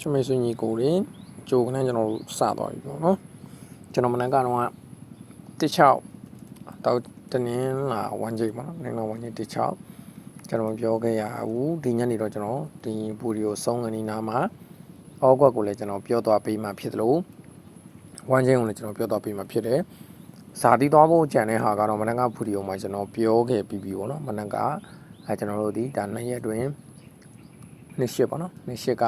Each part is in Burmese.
ချမေဆွေညီကိုတွေကြိုကနေကျွန်တော်တို့စသွားပြီပေါ့နော်ကျွန်တော်မနက်ကတော့16တောက်တနင်္လာဝန်ကြီးပေါ့နော်နင်္လာဝန်ကြီး16ကျွန်တော်မပြောခဲ့ရဘူးဒီညနေတော့ကျွန်တော်ဒီပူရီကိုဆုံးကနေနာမှာအောက်ကွက်ကိုလည်းကျွန်တော်ပြောသွားပေးမှဖြစ်တယ်လို့ဝန်ကြီးကိုလည်းကျွန်တော်ပြောသွားပေးမှဖြစ်တယ်ဇာတိသွားဖို့ကြံတဲ့ဟာကတော့မနက်ကပူရီကိုမှကျွန်တော်ပြောခဲ့ပြီးပြီပေါ့နော်မနက်ကအဲကျွန်တော်တို့ဒီဒါနှစ်ရက်အတွင်းနှစ်ရှစ်ပေါ့နော်နှစ်ရှစ်က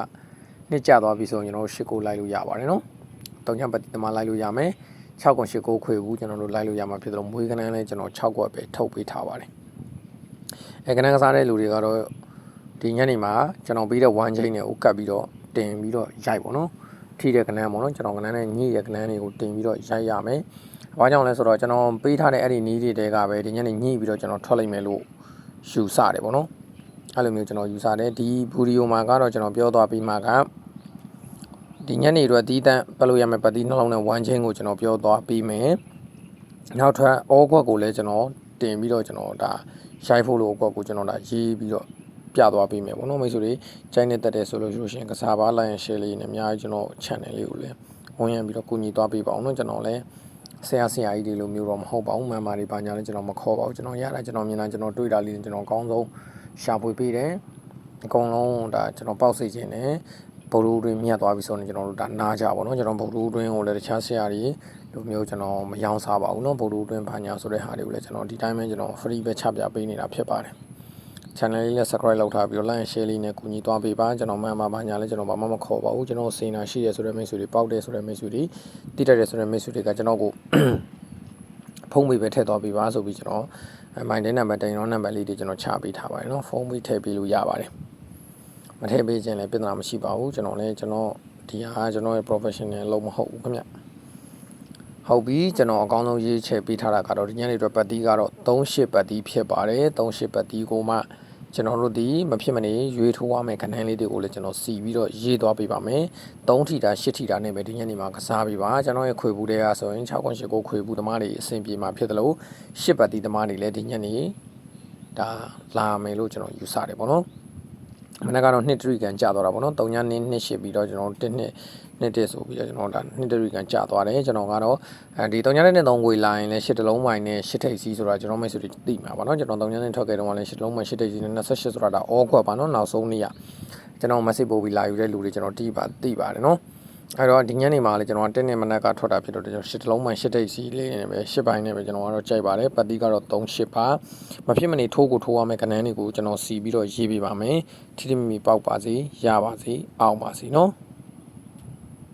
နှစ်ကြသွားပြီဆိုရင်ကျွန်တော်တို့၈ကိုလိုက်လို့ရပါတယ်နော်။တောင်ချပတ်တိတမလိုက်လို့ရမယ်။6ကွန်8ကိုခွေဘူးကျွန်တော်တို့လိုက်လို့ရမှာဖြစ်တယ်လို့မွေးကနန်းလည်းကျွန်တော်6ကွက်ပဲထုတ်ပေးထားပါတယ်။အဲကနန်းကစားတဲ့လူတွေကတော့ဒီညနေမှာကျွန်တော်ပြီးတဲ့1 chain နဲ့ကိုကတ်ပြီးတော့တင်ပြီးတော့ရိုက်ပါတော့။ထိတဲ့ကနန်းပေါ့နော်ကျွန်တော်ကနန်းနဲ့ညိတဲ့ကနန်းတွေကိုတင်ပြီးတော့ရိုက်ရမယ်။ဘာကြောင့်လဲဆိုတော့ကျွန်တော်ပေးထားတဲ့အဲ့ဒီနီးတွေတဲကပဲဒီညနေညိပြီးတော့ကျွန်တော်ထွက်လိုက်မယ်လို့ယူဆတယ်ပေါ့နော်။အဲ့လိုမျိုးကျွန်တော်ယူဆတယ်ဒီဘူဒီယိုမှာကတော့ကျွန်တော်ပြောသွားပြီးမှက ဒီညနေတော့တီးတန့်ပလို့ရမယ်ပတ်တီးနှလုံးနဲ့ဝမ်းချင်းကိုကျွန်တော်ပြောသွားပြီးမယ်နောက်ထပ်အောခွက်ကိုလည်းကျွန်တော်တင်ပြီးတော့ကျွန်တော်ဒါရိုက်ဖို့လို့အကွက်ကိုကျွန်တော်ဒါရေးပြီးတော့ပြသွားပေးမယ်ပေါ့နော်မိတ်ဆွေတွေကြိုင်းနေတတ်တယ်ဆိုလို့ရှိရင်ကစားပါလိုက်ရင် share လေးနဲ့အများကြီးကျွန်တော် channel လေးကိုလည်းဝင်ရပြီးတော့ကူညီသွားပေးပါအောင်နော်ကျွန်တော်လည်းဆရာဆရာကြီးတွေလိုမျိုးတော့မဟုတ်ပါဘူးမှန်ပါတယ်ဘာညာလဲကျွန်တော်မခေါ်ပါဘူးကျွန်တော်ရတာကျွန်တော်မြင်တာကျွန်တော်တွေ့တာလေးကျွန်တော်အကောင်းဆုံးရှာဖွေပေးတယ်အကုန်လုံးဒါကျွန်တော်ပေါက်စိတ်ခြင်းနဲ့ ဗုဒ္ဓတွင်မြတ်သွားပြီဆိုရင်ကျွန်တော်တို့ဒါနားကြပါတော့ကျွန်တော်ဗုဒ္ဓတွင်ကိုလည်းတခြားဆရာတွေလိုမျိုးကျွန်တော်မယောင်းစားပါဘူးเนาะဗုဒ္ဓတွင်ဘာညာဆိုတဲ့ဟာတွေကိုလည်းကျွန်တော်ဒီတိုင်းပဲကျွန်တော် free ပဲချပြပေးနေတာဖြစ်ပါတယ် channel လေးနဲ့ subscribe လုပ်ထားပြီးတော့ like share လေးနဲ့ကူညီသွားပေးပါကျွန်တော်မှမှဘာညာလဲကျွန်တော်ဘာမှမခေါ်ပါဘူးကျွန်တော်စေနာရှိရဆိုတဲ့မိတ်ဆွေတွေပေါက်တယ်ဆိုတဲ့မိတ်ဆွေတွေတိတက်တယ်ဆိုတဲ့မိတ်ဆွေတွေကကျွန်တော်ကို ဖုန်းပေးပဲထည့်သွားပေးပါဆိုပြီးကျွန်တော်မိုင်းတဲ့နံပါတ်တိုင်ရောနံပါတ်လေးတွေကျွန်တော်ချပေးထားပါတယ်เนาะဖုန်းပေးထည့်ပေးလို့ရပါတယ် မထည့်ပေးခြင်းလည်းပြဿနာမရှိပါဘူးကျွန်တော်လည်းကျွန်တော်ဒီဟာကျွန်တော်ရဲ့ professional လုံးမဟုတ်ဘူးခင်ဗျဟုတ်ပြီကျွန်တော်အကောင်းဆုံးရေးချယ်ပေးထားတာကတော့ဒီညနေအတွက်ပတ်တီးကတော့38ပတ်တီးဖြစ်ပါတယ်38ပတ်တီးကိုမှကျွန်တော်တို့ဒီမဖြစ်မနေရွေးထိုးရမယ့်ခဏန်းလေးတွေကိုလည်းကျွန်တော်စီပြီးတော့ရေးသွားပေးပါမယ်3ထီတာ8ထီတာနဲ့ပဲဒီညနေမှာကစားပေးပါကျွန်တော်ရဲ့ခွေဘူးတွေကဆိုရင်6ခွန်8ကိုခွေဘူးသမားတွေအဆင်ပြေမှာဖြစ်တယ်လို့8ပတ်တီးသမားတွေလည်းဒီညနေဒါလာမယ်လို့ကျွန်တော်ယူဆတယ်ပေါ့နော် မနေ့ကတော့နှစ်တရီကန်ကြာသွားတာပေါ့နော်3ညနေနှစ်ရှစ်ပြီးတော့ကျွန်တော်1နှစ်နှစ်တည်းဆိုပြီးတော့ကျွန်တော်ဒါနှစ်တရီကန်ကြာသွားတယ်ကျွန်တော်ကတော့အဲဒီ3ညနေနဲ့3ငွေလာရင်လည်း8တလုံးမိုင်နဲ့8ထိပ်စီးဆိုတာကျွန်တော်မိတ်ဆွေတွေသိမှာပါနော်ကျွန်တော်3ညနေထွက်ခဲ့တော့လည်း8တလုံးမိုင်8ထိပ်စီးနဲ့28ဆိုတာဒါအောခွက်ပါနော်နောက်ဆုံးနေ့ရကျွန်တော် message ပို့ပြီးလာယူတဲ့လူတွေကျွန်တော်တီးပါသိပါတယ်နော် အဲ့တော့ဒီညနေမှာလည်းကျွန်တော်တင်းနေမနက်ကထွက်တာဖြစ်တော့ကျွန်တော်ရှစ်တလုံးမှရှစ်တိတ်စီလေးနဲ့ပဲရှစ်ပိုင်းနဲ့ပဲကျွန်တော်ကတော့ကြိုက်ပါတယ်ပတ်တီးကတော့3ရှစ်ပါမဖြစ်မနေထိုးကိုထိုးရမယ့်ကဏ္ဍတွေကိုကျွန်တော်စီပြီးတော့ရေးပေးပါမယ်ထိထိမိမိပေါက်ပါစေရပါစေအောင်ပါစေနော်